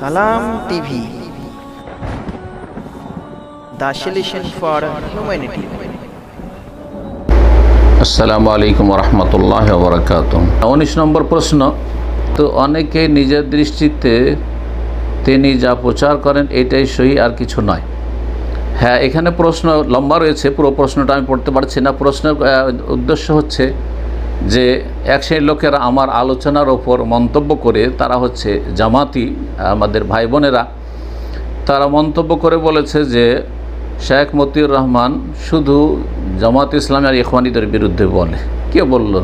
সালাম TV. For humanity. আসসালামু আলাইকুম রহমতুল্লাহ বরকাত উনিশ নম্বর প্রশ্ন, তো অনেকে নিজের দৃষ্টিতে তিনি যা প্রচার করেন এটাই সহি আর কিছু নয়। হ্যাঁ এখানে প্রশ্ন লম্বা রয়েছে, পুরো প্রশ্নটা আমি পড়তে পারছি না। প্রশ্নের উদ্দেশ্য হচ্ছে যে এক শ্রেণির লোকেরা আমার আলোচনার ওপর মন্তব্য করে, তারা হচ্ছে জামাতি, আমাদের ভাই বোনেরা, তারা মন্তব্য করে বলেছে যে, শেখ মতিউর রহমান শুধু জামাত ইসলামের ইখওয়ানিদের বিরুদ্ধে বলে। কে বলল?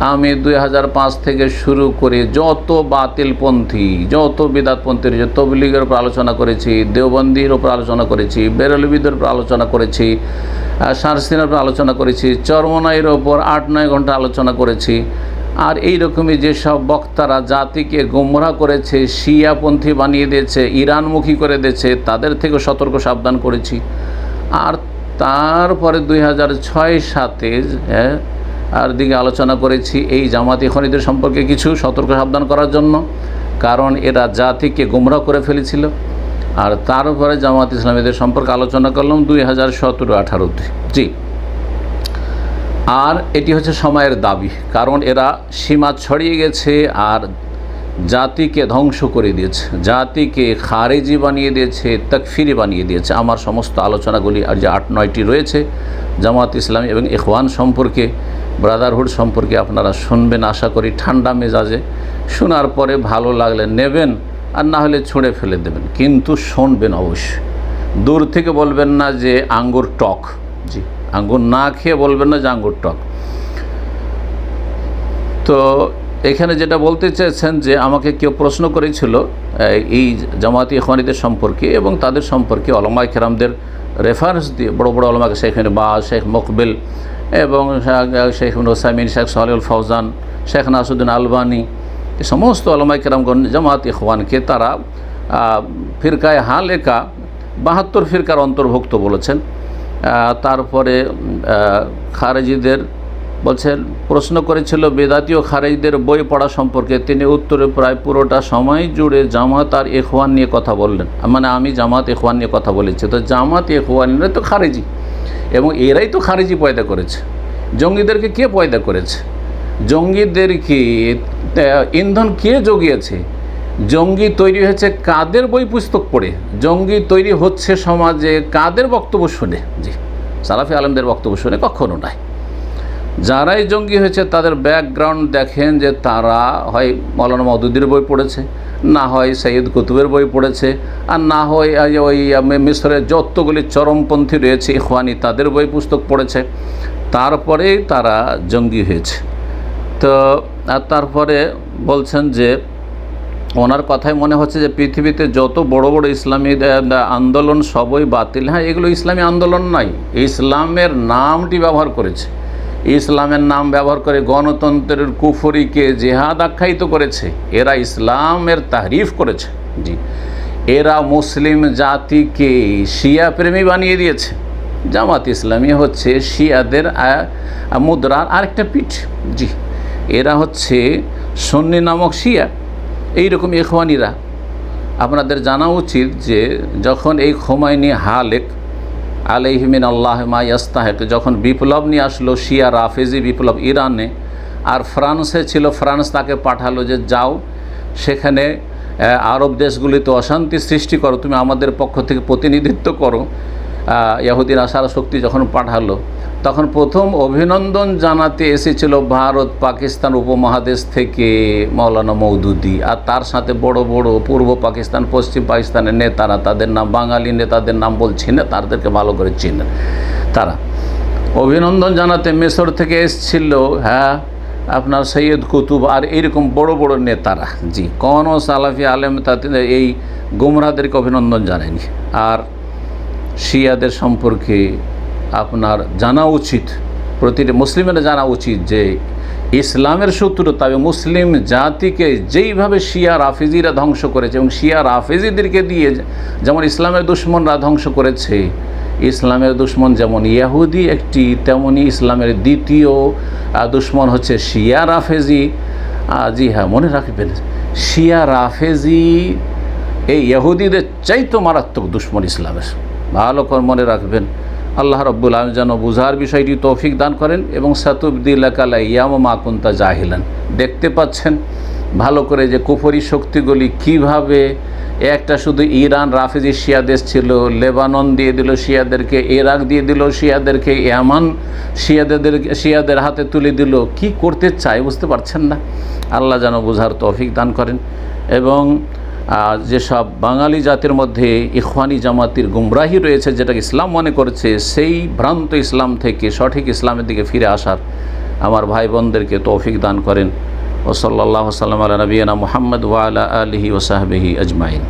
আমি দুই হাজার পাঁচ থেকে শুরু করে যত বাতিলপন্থী, যত বিদাতপন্থীর যে তবলিগের উপর আলোচনা করেছি, দেওবন্দির উপর আলোচনা করেছি, বেরলবিদের উপর আলোচনা করেছি সারসিনের উপর আলোচনা করেছি, চরমনাইয়ের ওপর আট নয় ঘণ্টা আলোচনা করেছি। আর এই রকমই যেসব বক্তারা জাতিকে গোমরা করেছে, শিয়াপন্থী বানিয়ে দিয়েছে, ইরানমুখী করে দিয়েছে, তাদের থেকে সতর্ক সাবধান করেছি। আর তারপরে দুই হাজার ছয় সাতে হ্যাঁ আর দিকে আলোচনা করেছি এই জামাতি খনিদের সম্পর্কে কিছু সতর্ক সাবধান করার জন্য, কারণ এরা জাতিকে গোমরা করে ফেলেছিল। আর তারপরে জামাত ইসলামীদের সম্পর্কে আলোচনা করলাম দুই হাজার সতেরো আঠারোতে। জি। আর এটি হচ্ছে সময়ের দাবি, কারণ এরা সীমা ছড়িয়ে গেছে আর জাতিকে ধ্বংস করে দিয়েছে। জাতিকে খারেজি বানিয়ে দিয়েছে, তকফিরি বানিয়ে দিয়েছে। আমার সমস্ত আলোচনাগুলি আর যে আট নয়টি রয়েছে জামাত ইসলামী এবং ইখওয়ান সম্পর্কে ব্রাদারহুড সম্পর্কে আপনারা শুনবেন, আশা করি ঠান্ডা মেজাজে। শোনার পরে ভালো লাগলে নেবেন, আর না হলে ছুঁড়ে ফেলে দেবেন। কিন্তু শুনবেন অবশ্যই। দূর থেকে বলবেন না যে আঙ্গুর টক। জি, আঙ্গুর না খেয়ে বলবেন না যে আঙ্গুর টক। তো এখানে যেটা বলতে চেয়েছেন যে আমাকে কেউ প্রশ্ন করেছিল, এই- জামাতি ইখওয়ানিদের সম্পর্কে এবং তাদের সম্পর্কে অলমাই খেরামদের রেফারেন্স দিয়ে, বড় বড় অলমাকে শেখ বা শেখ মকবিল এবং শেখ হোসাইমিন শেখ সাহেল ফৌজান, শেখ নাসুদ্দিন আলবানি এ সমস্ত অলমাই কেরামগণ, জামাত ইখওয়ানকে তারা ফিরকায় হালেকা, বাহাত্তর ফিরকার অন্তর্ভুক্ত বলেছেন। তারপরে খারেজিদের বলছেন, প্রশ্ন করেছিল, বেদাতীয় খারেজদের বই পড়া সম্পর্কে। তিনি উত্তরে প্রায় পুরোটা সময় জুড়ে জামাত আর এখওয়ান নিয়ে কথা বললেন। মানে আমি জামাত এখওয়ান নিয়ে কথা বলেছি। তো জামাত এখওয়ানরা তো খারেজি। এবং এরাই তো খারিজি পয়দা করেছে। জঙ্গিদেরকে কে পয়দা করেছে? জঙ্গিদেরকে ইন্ধন কে জগিয়েছে জঙ্গি তৈরি হয়েছে কাদের বই পুস্তক পড়ে? জঙ্গি তৈরি হচ্ছে সমাজে কাদের বক্তব্য শুনে? জি, সালাফি আলমদের বক্তব্য শুনে কখনো নাই। যারাই জঙ্গি হয়েছে, তাদের ব্যাকগ্রাউন্ড দেখেন যে তারা হয় মৌলানা মদুদির বই পড়েছে না হয় সৈয়দ কুতুবের বই পড়েছে, আর না হয় ওই মিশরের যতগুলি চরমপন্থী রয়েছে, ইখওয়ানি তাদের বই পুস্তক পড়েছে। তারপরে তারা জঙ্গি হয়েছে। তো, আর তারপরে বলছেন যে, ওনার কথায় মনে হচ্ছে যে পৃথিবীতে যত বড় বড় ইসলামী আন্দোলন সবই বাতিল। হ্যাঁ এগুলো ইসলামী আন্দোলন নয়, ইসলামের নামটি ব্যবহার করেছে। ইসলামের নাম ব্যবহার করে গণতন্ত্রের কুফরিকে জেহাদ আখ্যায়িত করেছে। এরা ইসলামের তাহরিফ করেছে। জি। এরা মুসলিম জাতিকে শিয়া প্রেমী বানিয়ে দিয়েছে। জামাত ইসলামী হচ্ছে শিয়াদের মুদ্রার আরেকটা পিঠ। জি। এরা হচ্ছে সন্নি নামক শিয়া। এইরকম ইখওয়ানিরা। আপনাদের জানা উচিত যে যখন এই খোমাইনি হালেক আলাইহিমিন আল্লাহ ইয়াস্তাহেক। যখন বিপ্লব নিয়ে আসলো, শিয়া, রাফেজি বিপ্লব ইরানে, আর ফ্রান্সে ছিল, ফ্রান্স তাকে পাঠালো যে, যাও, সেখানে আরব দেশগুলিতে অশান্তি সৃষ্টি করো, তুমি আমাদের পক্ষ থেকে প্রতিনিধিত্ব করো। আহ, ইয়াহুদিন আশার শক্তি যখন পাঠালো তখন প্রথম অভিনন্দন জানাতে এসেছিল ভারত পাকিস্তান উপমহাদেশ থেকে মৌলানা মৌদুদি আর তার সাথে বড় বড় পূর্ব পাকিস্তান পশ্চিম পাকিস্তানের নেতারা তাদের নাম বাঙালি নেতাদের নাম বলছি না তাদেরকে ভালো করে চিনেন তারা। অভিনন্দন জানাতে মিশর থেকে এসছিল হ্যাঁ আপনার সৈয়দ কুতুব আর এইরকম বড় বড় নেতারা। জি কোনো সালাফি আলেম তাতে এই গুমরাদেরকে অভিনন্দন জানায়নি। আর শিয়াদের সম্পর্কে আপনার জানা উচিত, প্রতিটি মুসলিমের জানা উচিত যে ইসলামের শত্রু তবে মুসলিম জাতিকে যেইভাবে শিয়া রাফিজিরা ধ্বংস করেছে এবং শিয়া রাফিজিদেরকে দিয়ে যেমন ইসলামের দুশ্মনরা ধ্বংস করেছে, ইসলামের দুশ্মন যেমন ইয়াহুদি একটি, তেমনি ইসলামের দ্বিতীয় দুশ্মন হচ্ছে শিয়া রাফেজি। জি হ্যাঁ মনে রাখবেন, শিয়া রাফেজি, এই ইহুদিদের চাইতো মারাত্মক দুশ্মন ইসলামের। ভালো করে মনে রাখবেন। আল্লাহ রব্বুল আলম যেন বুঝার বিষয়টি তৌফিক দান করেন এবং সাতুবদিল্লাকালা ইয়াম মাকুন্তা জাহিলান। দেখতে পাচ্ছেন ভালো করে যে কুফরি শক্তিগুলি কীভাবে একটা শুধু ইরান, রাফেজি শিয়া দেশ ছিল, লেবানন দিয়ে দিল শিয়াদেরকে, ইরাক দিয়ে দিল শিয়াদেরকে, ইয়ামান শিয়াদের শিয়াদের হাতে তুলে দিল। কি করতে চায় বুঝতে পারছেন না। আল্লাহ যেন বোঝার তৌফিক দান করেন এবং যেসব বাঙালি জাতির মধ্যে ইখওয়ানি জামাতির গুমরাহি রয়েছে, যেটাকে ইসলাম মনে করছে, সেই ভ্রান্ত ইসলাম থেকে সঠিক ইসলামের দিকে ফিরে আসার আমার ভাই বোনদেরকে তৌফিক দান করেন। ও সাল্লাহ সাল্লাম আল নবীনা মোহাম্মদ ওয়ালা আলহি ওসাহবিহি আজমাইন।